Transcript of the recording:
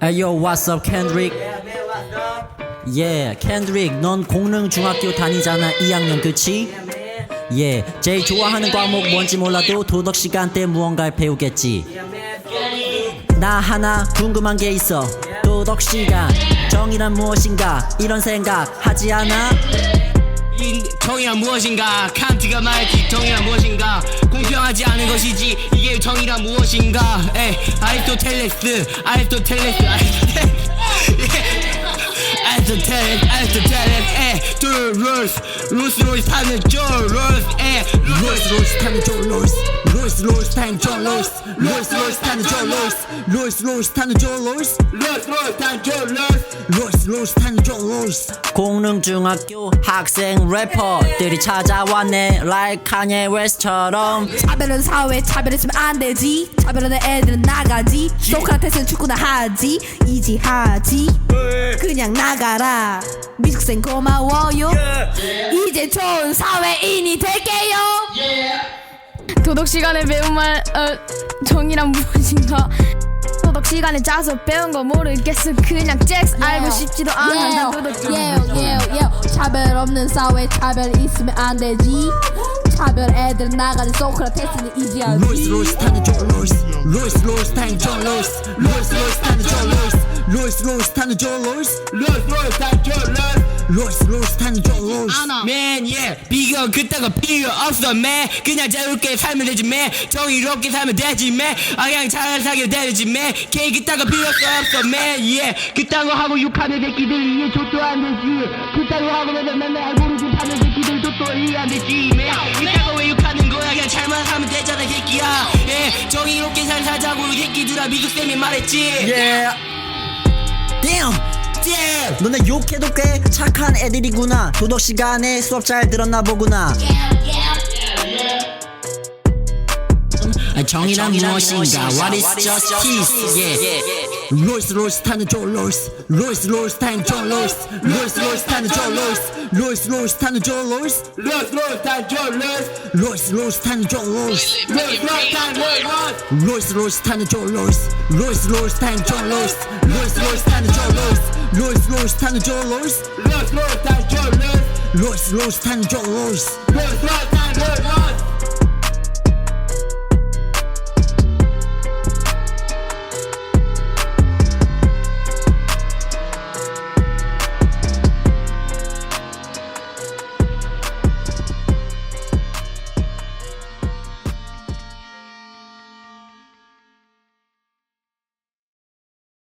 Ayo, what's up, Kendrick? Yeah, Kendrick, 넌 공릉 중학교 다니잖아, 2학년, 그치? 예, 제일 좋아하는 과목 뭔지 몰라도 도덕 시간 때 무언가를 배우겠지. 나 하나 궁금한 게 있어. 도덕 시간, 정의란 무엇인가? 이런 생각 하지 않아? 이 정의란 무엇인가? 칸트가 말했지 정의란 무엇인가? 공평하지 않은 것이지 이게 정의란 무엇인가? 에 아리스토텔레스 아리스토텔레스 아리스토텔레스 아리스토텔레스 에두 롤스 롤스 로이스 타는 조 롤스 에 롤스 로이스 타는 조 롤스 로이스 타는 조 롤스 롤스 로이스 타는 조 롤스 롤스 로이스 타는 조 롤스 롤스 로이스 타는 조 롤스 롤스 로이스 타는 조 롤스 공릉중학교 학생 래퍼들이 찾아왔네. Like Kanye West처럼. 차별은 사회 차별했으면 안 되지. 차별하는 애들은 나가지. 소크라테스는 축구나 하지. 이지하지. 그냥 나가라. 미숙생 고마워요. 이제 좋은 사회인이 될게요 도덕 시간에 배운 말 어, 정의란 무엇인가? 도덕 시간에 짜서 배운 거 모르겠음 그냥 잭스 알고 싶지도 않아. 난 도덕 yeah, yeah, yeah. 차별 없는 사회 차별 있으면 안 되지. 차별 애들은 나가지 소크라테스는 이지하지. 로이스 로이스 타는 조 로이스 로이스 로이스 타는 조 로이스 로이스 로이스 타는 조 로이스 로이스 타는 조 로이스 로이스 로이스 타는 조 로이스 로이스 로이스 타는 조 로이스 Man yeah 비교 그따가 필요 없어 man 그냥 자유롭게 살면 되지 man 정의롭게 살면 되지 man 아 그냥 잘 살게 되지 man 걔 그따가 필요 없어 man yeah 그딴 거 하고 욕하는 새끼들 이해 족도 안 되지. 그딴 거 하고 맨날 맨날 알고리즘 파는 새끼들도 또 이해 안 되지 man 그딴 거왜 욕하는 거야? 그냥 잘만 하면 되잖아 새끼야. 예 정의롭게 잘 살자고 이 새끼들아 미국쌤이 말했지. Yeah Damn! Yeah! 너네 욕해도 꽤 착한 애들이구나. 도덕 시간에 수업 잘 들었나 보구나. 정의란 무엇인가? What is justice yeah. 롤스 롤스 타는 존 롤스 롤스 롤스 타는 존 롤스 롤스 롤스 타는 존 롤스 롤스 롤스 타는 존 롤스 롤스 롤스 타는 존 롤스 롤스 롤스 타는 존 롤스 롤스 롤스 타는 존 롤스 Rolls Royce 타는 존 롤스 롤스 롤스 타는 존 롤스 롤스 롤스 타는 존 롤스 롤스 롤스 타는 존 롤스 롤스 롤스 타는 존 롤스 롤스 롤스 타는 존 롤스 롤스